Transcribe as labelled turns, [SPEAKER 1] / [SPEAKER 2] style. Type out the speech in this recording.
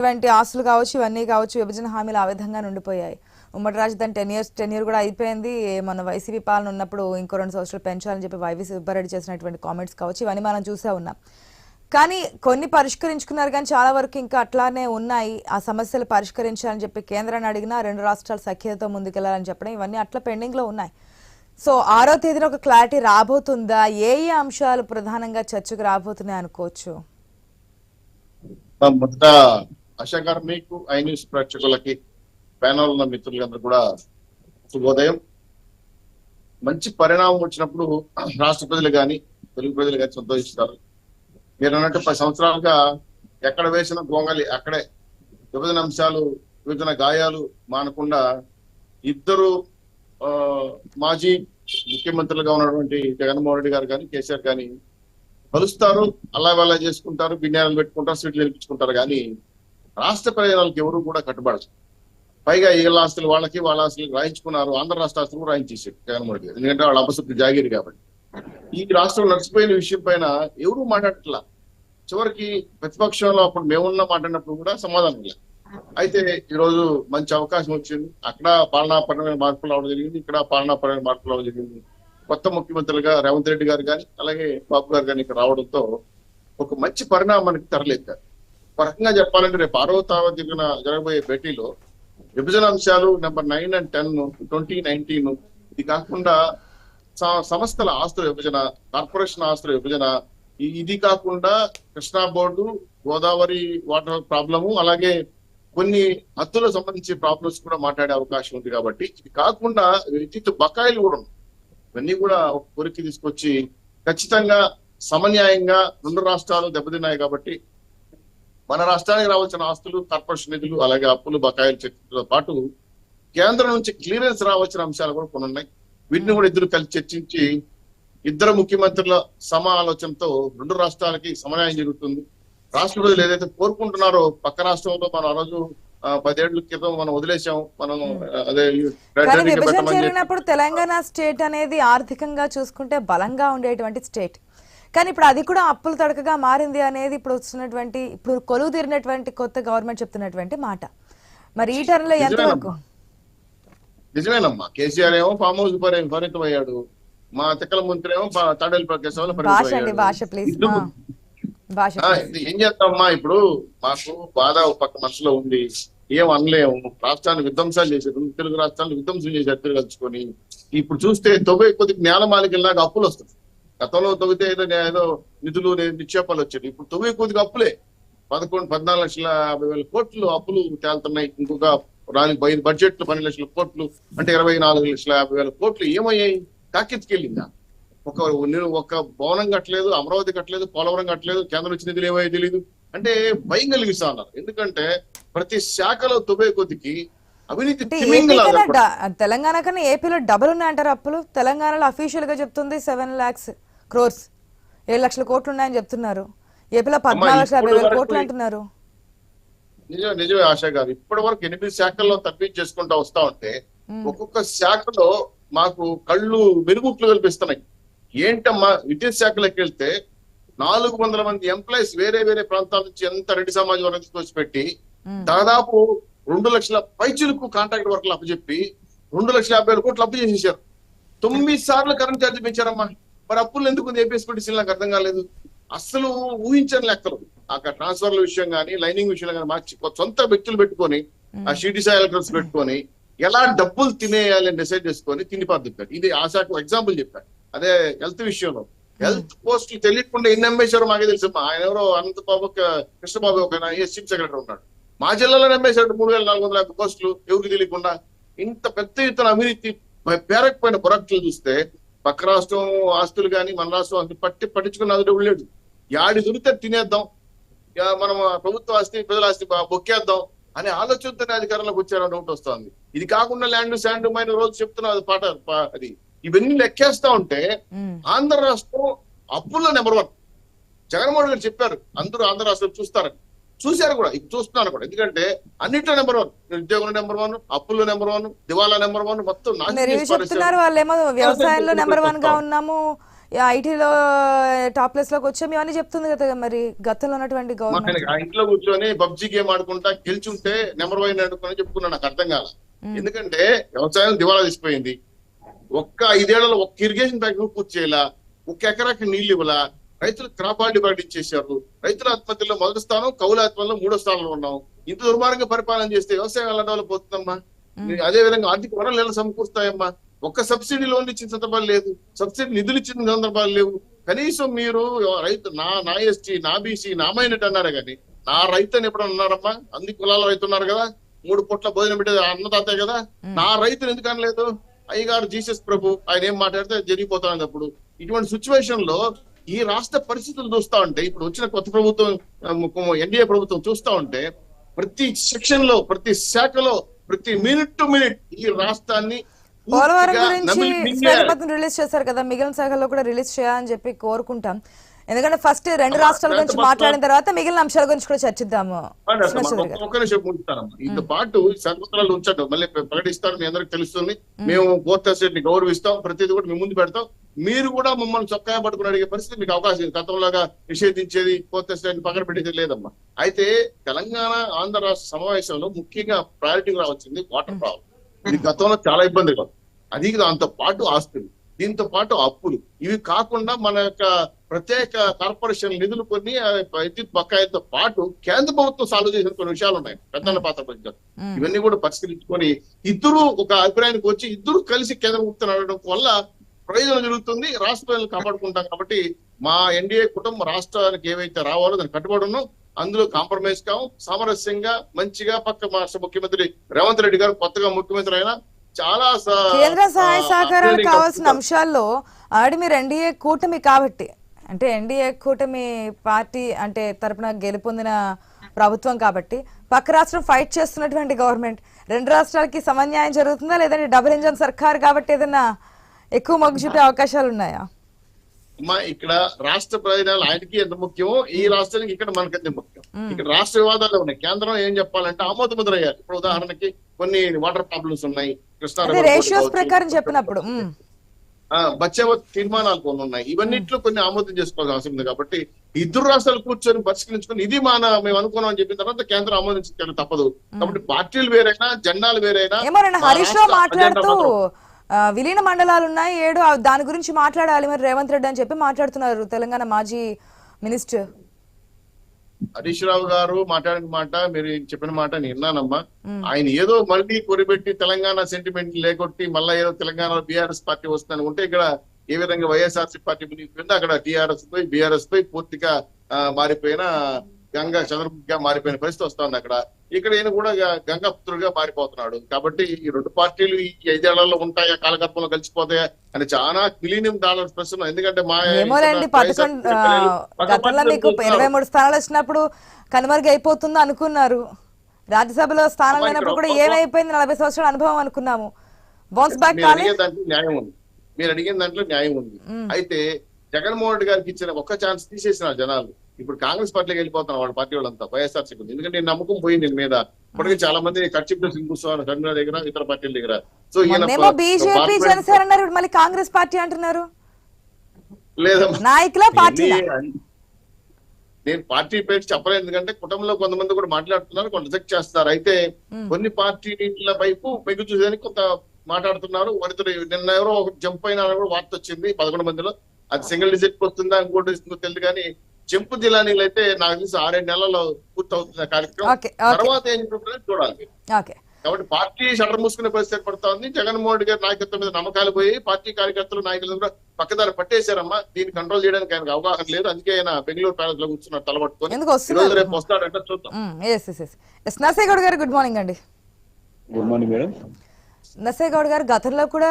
[SPEAKER 1] ఇటువంటి ఆస్తులు కావచ్చు ఇవన్నీ కావచ్చు విభజన హామీలు ఆ విధంగా ఉండిపోయాయి ఉమ్మడి రాజధాని టెన్ ఇయర్స్ టెన్ ఇయర్ కూడా అయిపోయింది. మన వైసీపీ పాలన ఉన్నప్పుడు ఇంకో రెండు సంవత్సరాలు పెంచాలని చెప్పి వైవి సుబ్బారెడ్డి చేసినటువంటి కామెంట్స్ కావచ్చు ఇవన్నీ మనం చూసే ఉన్నాం. కానీ కొన్ని పరిష్కరించుకున్నారు కానీ చాలా వరకు ఇంకా అట్లానే ఉన్నాయి. ఆ సమస్యలు పరిష్కరించాలని చెప్పి కేంద్రాన్ని అడిగినా రెండు రాష్ట్రాలు సఖ్యతతో ముందుకెళ్ళాలని చెప్పడం ఇవన్నీ అట్లా పెండింగ్లో ఉన్నాయి. సో ఆరో తేదీన ఒక క్లారిటీ రాబోతుందా? ఏ ఏ అంశాలు ప్రధానంగా చర్చకు రాబోతున్నాయి అనుకోవచ్చు?
[SPEAKER 2] మొదట ఆశా గారు మీకు ఐ న్యూస్ ప్రేక్షకులకి ప్యానల్ ఉన్న మిత్రులందరూ కూడా శుభోదయం. మంచి పరిణామం వచ్చినప్పుడు రాష్ట్ర ప్రజలు కానీ తెలుగు ప్రజలు కానీ సంతోషిస్తారు. మీరు అన్నట్టు పది సంవత్సరాలుగా ఎక్కడ వేసిన గోంగలి అక్కడే విభజన అంశాలు విభజన గాయాలు మానకుండా ఇద్దరు ఆ, మాజీ ముఖ్యమంత్రులుగా ఉన్నటువంటి జగన్మోహన్ రెడ్డి గారు కానీ కేసీఆర్ కానీ కలుస్తారు అలా వాళ్ళ చేసుకుంటారు బిన్యాలు పెట్టుకుంటారు సీట్లు గెలిపించుకుంటారు కానీ రాష్ట్ర ప్రయోజనాలకు ఎవరు కూడా కట్టుబడచ్చు పైగా వీళ్ళ ఆస్తులు వాళ్ళకి వాళ్ళ ఆస్తులు రాయించుకున్నారు. ఆంధ్ర రాష్ట్ర ఆస్తులు కూడా రాయించేసారు జగన్మోహన్ రెడ్డి గారు. ఎందుకంటే వాళ్ళ అపశక్తి జాగిరి కాబట్టి. ఈ రాష్ట్రం నడిచిపోయిన విషయం పైన ఎవరు మాట్లాడట్లా. చివరికి ప్రతిపక్షంలో అప్పుడు మేమున్న మాట్లాడినప్పుడు కూడా సమాధానం లేదు. అయితే ఈ రోజు మంచి అవకాశం వచ్చింది. అక్కడ పాలనాపరమైన మార్పులు అవడం జరిగింది. ఇక్కడ పాలనాపరమైన మార్పులు అవడం జరిగింది. కొత్త ముఖ్యమంత్రులుగా రేవంత్ రెడ్డి గారు కానీ అలాగే బాబు గారు కానీ ఇక్కడ రావడంతో ఒక మంచి పరిణామానికి తరలేదు రకంగా చెప్పాలంటే రేపు ఆరో తారీఖున జరగబోయే భేటీలో విభజన అంశాలు number nine and ten twenty nineteen ఇది కాకుండా సంస్థల ఆస్తుల విభజన కార్పొరేషన్ ఆస్తుల విభజన ఇది కాకుండా Krishna board Godavari water problem అలాగే కొన్ని హద్దులకు సంబంధించి ప్రాబ్లమ్స్ కూడా మాట్లాడే అవకాశం ఉంది కాబట్టి ఇది కాకుండా విద్యుత్ బకాయిలు కూడా ఉన్నాయి. ఇవన్నీ కూడా ఒక కోరిక తీసుకొచ్చి ఖచ్చితంగా సమన్యాయంగా రెండు రాష్ట్రాలు దెబ్బతిన్నాయి కాబట్టి మన రాష్ట్రానికి రావాల్సిన ఆస్తులు కార్పొరేషన్ నిధులు అలాగే అప్పులు బకాయిలు చర్చతో పాటు కేంద్రం నుంచి క్లియరెన్స్ రావాల్సిన అంశాలు కూడా కొన్ని ఉన్నాయి. వీటిని కూడా ఇద్దరు కలిసి చర్చించి ఇద్దరు ముఖ్యమంత్రుల సమ ఆలోచనతో రెండు రాష్ట్రాలకి సమన్యాయం జరుగుతుంది. రాష్ట్ర ప్రజలు ఏదైతే కోరుకుంటున్నారో పక్క రాష్ట్రంలో మనం ఆ రోజు పదేళ్ళ క్రితం మనం వదిలేసాం మనం అదే
[SPEAKER 1] విభజన జరిగినప్పుడు తెలంగాణ స్టేట్ అనేది ఆర్థికంగా చూసుకుంటే బలంగా ఉండేటువంటి స్టేట్. కానీ ఇప్పుడు అది కూడా అప్పుల తడకగా మారింది అనేది ఇప్పుడు వస్తున్నటువంటి ఇప్పుడు కొలువు తీరినటువంటి కొత్త గవర్నమెంట్ చెప్తున్నటువంటి మాట. మరి ఈ టర్మ్లో ఎంతవరకు
[SPEAKER 2] నిజమేనమ్మా. కేసీఆర్ ఏమో ఫామ్ హౌస్ పరి- పరిమితం అయ్యాడు మా తిక్కల మంత్రి ఏమో తాడేలు ప్రకాశంలో
[SPEAKER 1] భాష ప్లీజ్. భాష
[SPEAKER 2] ఏం చేస్తామమ్మా? ఇప్పుడు మాకు బాధ పక్క మనసులో ఉంది. ఏం అనలేము. రాష్ట్రాన్ని విధ్వంసాలు చేశారు. తెలుగు రాష్ట్రాలను విధ్వంసం చేశారు. కలుసుకొని. ఇప్పుడు చూస్తే తొవ్వే కొద్ది జ్ఞానమాలికల్లాగా అప్పులు వస్తుంది గతంలో తవ్వితే ఏదో ఏదో నిధులు నిక్షేపాలు వచ్చాయి. ఇప్పుడు తొవ్వే కొద్దిగా అప్పులే. పదకొండు పద్నాలుగు లక్షల యాభై వేల కోట్లు అప్పులు తేలుతున్నాయి. ఇంకొక రాని బై- బడ్జెట్ పన్నెండు లక్షల కోట్లు అంటే ఇరవై నాలుగు లక్షల యాభై వేల కోట్లు ఏమయ్యాయి? కాకెత్తుకెళ్ళిందా ఒక నేను ఒక భవనం కట్టలేదు అమరావతి కట్టలేదు పోలవరం కట్టలేదు కేంద్రం నుంచి నిధులు ఏమయ్యో తెలియదు అంటే భయం కలిగిస్తా ఉన్నారు. ఎందుకంటే ప్రతి శాఖలో తుబే కొద్దికి అవినీతి
[SPEAKER 1] తెలంగాణ కన్నా ఏపీలో డబుల్ ఉన్నాయంటారు అప్పులు. తెలంగాణలో అఫీషియల్గా చెప్తుంది సెవెన్ లాక్స్ క్రోర్స్. ఏడు లక్షల కోట్లు ఉన్నాయని చెప్తున్నారు. ఏపీలో పద్నాలుగు లక్షల యాభై వేల కోట్లు అంటున్నారు.
[SPEAKER 2] నిజమే నిజమే ఆశా గారు. ఇప్పటి వరకు ఎనిమిది శాఖల్లో తప్పించేసుకుంటా వస్తా ఉంటే. ఒక్కొక్క శాఖలో మాకు కళ్ళు మెరుగుట్లు కల్పిస్తున్నాయి ఏంటమ్మా విద్యుత్ శాఖలోకి వెళ్తే నాలుగు వందల మంది ఎంప్లాయీస్ వేరే వేరే ప్రాంతాల నుంచి ఎంత రెడ్డి సమాజం వరకు
[SPEAKER 1] మ్మ్.
[SPEAKER 2] దాదాపు రెండు లక్షల పైచులకు కాంట్రాక్ట్ వర్క్లు అప్పచెప్పి రెండు లక్షల యాభై వేల కోట్లు అప్పు చేసేసారు. తొమ్మిది సార్లు కరెంట్ ఛార్జ్ పెంచారమ్మా. మరి అప్పులు ఎందుకు ఏపీఎస్పీటీసీ నాకు అర్థం కాలేదు. అస్సలు ఊహించని లెక్కలు. అక్కడ ట్రాన్స్ఫర్ల విషయం కానీ లైనింగ్ విషయంలో కానీ మార్చి సొంత వ్యక్తులు పెట్టుకొని ఆ షీటీ ఎలక్ట్రన్స్ పెట్టుకొని ఎలా డబ్బులు తినేయాలని డిసైడ్ చేసుకొని తిని పద్ధతి ఇది ఆ శాఖ ఎగ్జాంపుల్ చెప్పాను అదే హెల్త్ విషయంలో. హెల్త్ పోస్టులు తెలియకుండా ఎన్ని అమ్మేశారో మాకే తెలుసు. ఆయన ఎవరో అనంత బాబు కృష్ణబాబు ఒక చీఫ్ సెక్రటరీ ఉన్నాడు. మా జిల్లాలో అమ్మేశాడు మూడు వేల నాలుగు వందల యాభై పోస్టులు ఎవరికి తెలియకుండా ఇంత పెద్ద ఎత్తున అవినీతి పేరకపోయిన ప్రొడక్ట్లు చూస్తే పక్క రాష్ట్రం ఆస్తులు కానీ మన రాష్ట్రం ఆస్తులు పట్టి పట్టించుకున్న అది లేదు యాడి దొరికితే తినేద్దాం. మనం ప్రభుత్వ ఆస్తి ప్రజల ఆస్తి బొక్కేద్దాం అనే ఆలోచనతోనే అధికారంలోకి వచ్చారని డౌట్ వస్తుంది. ఇది కాకుండా ల్యాండ్ శాండ్ మైన రోజు చెప్తున్నా అది పాట అది ఇవన్నీ లెక్కేస్తా ఉంటే. ఆంధ్ర రాష్ట్రం అప్పుల్లో నెంబర్ వన్. జగన్మోహన్ గారు చెప్పారు అందరూ ఆంధ్ర రాష్ట్రం చూస్తారని. చూశారు కూడా ఇప్పుడు చూస్తున్నారు కూడా. ఎందుకంటే అన్నిట్లో నెంబర్ వన్ ఉద్యోగుల నెంబర్ వన్ అప్పుల్లో నెంబర్ వన్ దివాలా నెంబర్ వన్ మొత్తం.
[SPEAKER 1] చెప్తున్నారు వాళ్ళేమో వ్యవసాయంలో నెంబర్ వన్గా ఉన్నాము ఐటీలో టాప్ ప్లేస్లోకి వచ్చాం ఇవన్నీ చెప్తుంది కదా మరి గతంలో ఉన్నటువంటి గవర్నమెంట్
[SPEAKER 2] ఇంట్లో కూర్చొని పబ్జి గేమ్ ఆడుకుంటా గెలిచుంటే నెంబర్ వన్ అనుకుని చెప్పుకున్నా నాకు అర్థం కాల. ఎందుకంటే వ్యవసాయం దివాలా తీసిపోయింది. ఒక్క ఐదేళ్ళలో ఒక్క ఇరిగేషన్ బ్యాంక్ పూర్తి చేయాల? ఒక్క ఎకరాకి నీళ్ళు ఇవ్వాల? రైతులు క్రాప్ ఆల్రెడీ ప్రకటించేశారు రైతుల ఆత్మహత్యలో మొదటి స్థానం కౌల ఆత్మహత్యలో మూడో స్థానంలో ఉన్నాం. ఇంత దుర్మార్గంగా పరిపాలన చేస్తే వ్యవసాయం ఎలా డెవలప్ అవుతుందమ్మా? అదే విధంగా ఆర్థిక వనరులు ఎలా సమకూరుస్తాయమ్మా? ఒక్క సబ్సిడీ లోన్ ఇచ్చిన సందర్భాలు లేదు. సబ్సిడీ నిధులు ఇచ్చిన సందర్భాలు లేవు. కనీసం మీరు రైతు నా నా ఎస్టీ నా బీసీ నా మైనట్ అన్నారు కానీ నా రైతు అని ఎప్పుడు అన్నారమ్మా? అన్ని కులాల రైతు ఉన్నారు కదా. మూడు పూట్ల భోజనం పెట్టేది అన్నదాతే కదా. నా రైతును ఎందుకు అనలేదు? అయ్యగారు జీసస్ ప్రభు ఆయన ఏం మాట్లాడితే జరిగిపోతాను అప్పుడు. ఇటువంటి సిచ్యువేషన్లో ఈ రాష్ట్ర పరిస్థితులు చూస్తా ఉంటే ఇప్పుడు వచ్చిన కొత్త ప్రభుత్వం ఎన్డీఏ ప్రభుత్వం చూస్తా ఉంటే ప్రతి సెక్షన్లో ప్రతి శాఖలో ప్రతి మినిట్ టు మినిట్ ఈ రాష్ట్రాన్ని
[SPEAKER 1] పోలవరం గురించి రిలీజ్ చేశారు కదా మిగిలిన శాఖల్లో కూడా రిలీజ్ చేయాలని చెప్పి కోరుకుంటాం. ఎందుకంటే ఫస్ట్ రెండు రాష్ట్రాల గురించి మాట్లాడిన తర్వాత మిగిలిన అంశాల గురించి కూడా చర్చిద్దాము.
[SPEAKER 2] ఇంత పాటు సర్వత్రాలు ఉంచండి మళ్ళీ ప్ర- ప్రకటిస్తారు మీ అందరికి తెలుస్తుంది. మేము. ఎస్టేట్ని గౌరవిస్తాం. ప్రతిదీ కూడా మేము ముందు పెడతాం. మీరు కూడా మమ్మల్ని చొక్కా పట్టుకుని అడిగే పరిస్థితి మీకు అవకాశం గతంలాగా నిషేధించేది ఎస్టేట్ని పక్కన పెట్టేది లేదమ్మా. అయితే తెలంగాణ ఆంధ్ర రాష్ట్ర సమావేశంలో ముఖ్యంగా ప్రయారిటీ రావచ్చింది వాటర్ ప్రాబ్లం ఇది గతంలో చాలా ఇబ్బందిగా ఉంది. అది దాంతో పాటు ఆస్తులు. దీంతో పాటు అప్పులు. ఇవి కాకుండా మన యొక్క ప్రత్యేక కార్పొరేషన్ నిధులు కొన్ని విద్యుత్ బకాయిలతో పాటు కేంద్ర ప్రభుత్వం సాల్వ్ చేసిన కొన్ని విషయాలు ఉన్నాయి పెద్దల పాత్ర. ఇవన్నీ కూడా పరిష్కరించుకొని ఇద్దరు ఒక అభిప్రాయానికి వచ్చి ఇద్దరు కలిసి కేంద్ర ప్రభుత్వం నడవడం వల్ల ప్రయోజనం జరుగుతుంది. రాష్ట్ర ప్రజలను కాపాడుకుంటాం కాబట్టి మా ఎన్డీఏ కుటుంబం రాష్ట్రానికి ఏవైతే రావాలో దానికి కట్టుబడి ఉన్నాం అందులో కాంప్రమైజ్ కావు సామరస్యంగా మంచిగా పక్క రాష్ట్ర ముఖ్యమంత్రి రేవంత్ రెడ్డి గారు కొత్తగా ముఖ్యమంత్రి అయినా చాలా
[SPEAKER 1] కేంద్ర సహాయ సహకారాలు కావాల్సిన. అంశాల్లో ఆడి మీరు ఎన్డీఏ కూటమి కాబట్టి అంటే ఎన్డీఏ కూటమి పార్టీ అంటే తరపున గెలుపొందిన ప్రభుత్వం కాబట్టి పక్క రాష్ట్రం ఫైట్ చేస్తున్నటువంటి గవర్నమెంట్ రెండు రాష్ట్రాలకి సమన్యాయం జరుగుతుందా లేదంటే డబుల్ ఇంజన్ సర్కార్ కాబట్టి ఏదైనా ఎక్కువ మొగ్గు చూపే అవకాశాలు ఉన్నాయా
[SPEAKER 2] అమ్మా ఇక్కడ రాష్ట్ర ప్రయోజనాలు ఆయనకి ఎంత ముఖ్యమో ఈ రాష్ట్రానికి ఇక్కడ మనకి ఎంత ముఖ్యం ఇక్కడ రాష్ట్ర వివాదాలు ఉన్నాయి. కేంద్రం ఏం చెప్పాలంటే ఆమోద ముద్ర ఇప్పుడు ఉదాహరణకి కొన్ని వాటర్ ప్రాబ్లమ్స్ ఉన్నాయి. కృష్ణా.
[SPEAKER 1] ప్రకారం చెప్పినప్పుడు
[SPEAKER 2] బచ్చావత్ తీర్మానాలు కొన్ని ఉన్నాయి. ఇవన్నిట్లో కొన్ని ఆమోదం చేసుకోవాల్సిన అవసరం ఉంది కాబట్టి ఇద్దరు రాష్ట్రాలు కూర్చొని పరిష్కరించుకొని ఇది మన మేము అనుకున్నాం అని చెప్పిన తర్వాత కేంద్రం ఆమోదించడం తప్పదు. కాబట్టి పార్టీలు వేరైనా జెండాలు వేరైనా మా
[SPEAKER 1] హరీష్ మాట్లాడుతూ విలీన మండలాలు ఉన్నాయి. ఏడు దాని గురించి మాట్లాడాలి మరి రేవంత్ రెడ్డి అని చెప్పి మాట్లాడుతున్నారు తెలంగాణ మాజీ మినిస్టర్.
[SPEAKER 2] హరీష్ రావు గారు మాట్లాడిన మాట మీరు చెప్పిన మాట నేను విన్నానమ్మా ఆయన ఏదో మళ్ళీ కొరిపెట్టి తెలంగాణ సెంటిమెంట్ లేకొట్టి మళ్ళీ ఏదో తెలంగాణలో బీఆర్ఎస్ పార్టీ వస్తుందని ఉంటే ఇక్కడ ఏ విధంగా వైఎస్ఆర్సీ పార్టీ అక్కడ టీఆర్ఎస్ పై బీఆర్ఎస్ పై పూర్తిగా మారిపోయిన గంగా చంద్రముఖిగా మారిపోయిన పరిస్థితి వస్తుంది అక్కడ. ఇక్కడ ఈయన కూడా గంగాపుత్రుడిగా మారిపోతున్నాడు. కాబట్టి ఈ రెండు పార్టీలు ఈ ఐదేళ్ళలో ఉంటాయా కాలగర్భంలో కలిసిపోతాయా అని చాలా మిలీనియం డాలర్స్ ప్రశ్న. ఎందుకంటే మా
[SPEAKER 1] గతంలో మీకు. ఇరవై మూడు స్థానాలు వచ్చినప్పుడు కనుమరుగు అయిపోతుందో అనుకున్నారు. రాజ్యసభలో స్థానం లేనప్పుడు కూడా ఏమైపోయింది? నలభై సంవత్సరాల అనుభవం అనుకున్నాము. బౌన్స్ బ్యాక్
[SPEAKER 2] న్యాయం ఉంది. మీరు అడిగిన దాంట్లో న్యాయం ఉంది. అయితే జగన్మోహన్ రెడ్డి గారికి ఇచ్చిన ఒక్క ఛాన్స్ తీసేసిన జనాలు. ఇప్పుడు కాంగ్రెస్ పార్టీకి వెళ్ళిపోతున్నారు వాళ్ళ పార్టీ వాళ్ళంతా వైఎస్ఆర్సీపీ. ఎందుకంటే నేను నమ్మకం పోయింది దీని మీద. ఇప్పటికీ చాలా మంది కచ్చిప్ సింగ్ కూర్చోవాలి షర్మిల దగ్గర ఇతర పార్టీల దగ్గర. సో
[SPEAKER 1] బీజేపీ జనసేన అన్నారు ఇప్పుడు మళ్ళీ కాంగ్రెస్ పార్టీ అంటున్నారు.
[SPEAKER 2] నేను పార్టీ పేరు చెప్పలేదు ఎందుకంటే కుటుంబంలో కొంతమంది కూడా మాట్లాడుతున్నారు కొంత రిజెక్ట్ చేస్తున్నారు. అయితే కొన్ని పార్టీల వైపు మెగ్గు చూసేదానికి కొంత మాట్లాడుతున్నారు. వారితో నిన్న ఎవరో ఒక జంప్ అయిన కూడా వార్త వచ్చింది పదకొండు మందిలో. అది సింగిల్ డిజిట్ వస్తుందా ఇంకోటి తెలియదు కానీ జంపు జిల్లానీలు అయితే నాకు తెలిసి ఆరేడు నెలల్లో పూర్తవుతుంది ఆ కార్యక్రమం తర్వాత ఏం జరుగుతుందో చూడాలి.
[SPEAKER 1] ఓకే.
[SPEAKER 2] కాబట్టి పార్టీ షటర్ మూసుకునే పరిస్థితి ఏర్పడతా ఉంది జగన్మోహన్ రెడ్డి గారి నాయకత్వం మీద నమ్మకాలు పోయి పార్టీ కార్యకర్తలు నాయకులు కూడా పక్కదారి పట్టేశారమ్మా. దీన్ని కంట్రోల్ చేయడానికి ఆయనకు అవగాహన లేదు. అందుకే ఆయన బెంగళూరు ప్యాలెస్లో కూర్చున్నారు తలబట్టుకొని రోజు రేపు వస్తాడంటే చూద్దాం.
[SPEAKER 1] నర్సేగౌడ్ గారు గుడ్ మార్నింగ్ అండి.
[SPEAKER 3] గుడ్ మార్నింగ్ మేడం
[SPEAKER 1] నర్సేగౌడ్ గారు గతంలో కూడా